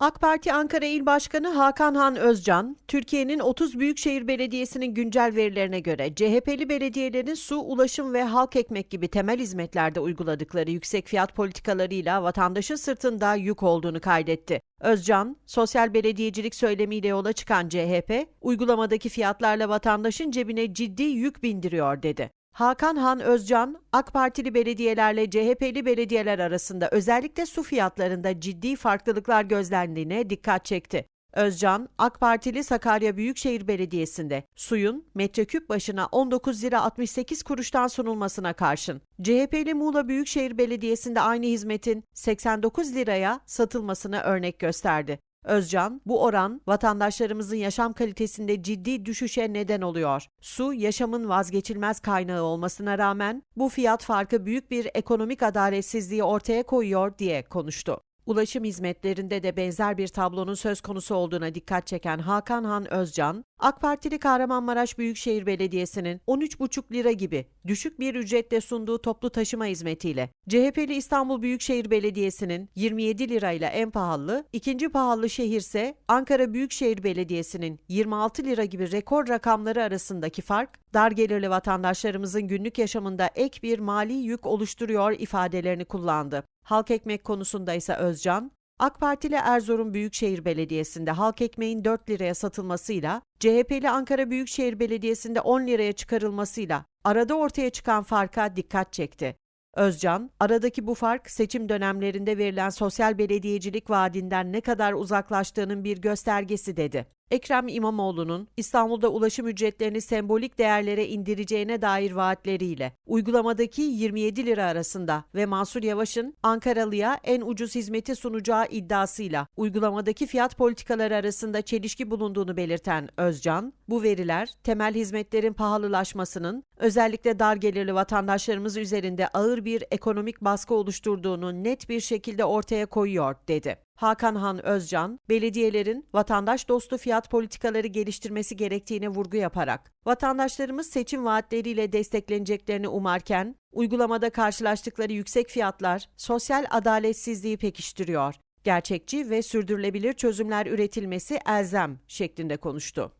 AK Parti Ankara İl Başkanı Hakan Han Özcan, Türkiye'nin 30 büyükşehir belediyesinin güncel verilerine göre CHP'li belediyelerin su, ulaşım ve halk ekmek gibi temel hizmetlerde uyguladıkları yüksek fiyat politikalarıyla vatandaşın sırtında yük olduğunu kaydetti. Özcan, sosyal belediyecilik söylemiyle yola çıkan CHP, uygulamadaki fiyatlarla vatandaşın cebine ciddi yük bindiriyor dedi. Hakan Han Özcan, AK Partili belediyelerle CHP'li belediyeler arasında özellikle su fiyatlarında ciddi farklılıklar gözlendiğine dikkat çekti. Özcan, AK Partili Sakarya Büyükşehir Belediyesi'nde suyun metreküp başına 19 lira 68 kuruştan sunulmasına karşın, CHP'li Muğla Büyükşehir Belediyesi'nde aynı hizmetin 89 liraya satılmasına örnek gösterdi. Özcan, bu oran vatandaşlarımızın yaşam kalitesinde ciddi düşüşe neden oluyor. Su, yaşamın vazgeçilmez kaynağı olmasına rağmen bu fiyat farkı büyük bir ekonomik adaletsizliği ortaya koyuyor diye konuştu. Ulaşım hizmetlerinde de benzer bir tablonun söz konusu olduğuna dikkat çeken Hakan Han Özcan, AK Partili Kahramanmaraş Büyükşehir Belediyesi'nin 13,5 lira gibi düşük bir ücretle sunduğu toplu taşıma hizmetiyle, CHP'li İstanbul Büyükşehir Belediyesi'nin 27 lirayla en pahalı, ikinci pahalı şehirse Ankara Büyükşehir Belediyesi'nin 26 lira gibi rekor rakamları arasındaki fark, dar gelirli vatandaşlarımızın günlük yaşamında ek bir mali yük oluşturuyor ifadelerini kullandı. Halk ekmek konusunda ise Özcan, AK Partili Erzurum Büyükşehir Belediyesi'nde halk ekmeğin 4 liraya satılmasıyla, CHP'li Ankara Büyükşehir Belediyesi'nde 10 liraya çıkarılmasıyla arada ortaya çıkan farka dikkat çekti. Özcan, aradaki bu fark seçim dönemlerinde verilen sosyal belediyecilik vaadinden ne kadar uzaklaştığının bir göstergesi dedi. Ekrem İmamoğlu'nun İstanbul'da ulaşım ücretlerini sembolik değerlere indireceğine dair vaatleriyle uygulamadaki 27 lira arasında ve Mansur Yavaş'ın Ankaralıya en ucuz hizmeti sunacağı iddiasıyla uygulamadaki fiyat politikaları arasında çelişki bulunduğunu belirten Özcan, bu veriler temel hizmetlerin pahalılaşmasının özellikle dar gelirli vatandaşlarımız üzerinde ağır bir ekonomik baskı oluşturduğunu net bir şekilde ortaya koyuyor dedi. Hakan Han Özcan, belediyelerin vatandaş dostu fiyat politikaları geliştirmesi gerektiğine vurgu yaparak, vatandaşlarımız seçim vaatleriyle destekleneceklerini umarken, uygulamada karşılaştıkları yüksek fiyatlar sosyal adaletsizliği pekiştiriyor. Gerçekçi ve sürdürülebilir çözümler üretilmesi elzem şeklinde konuştu.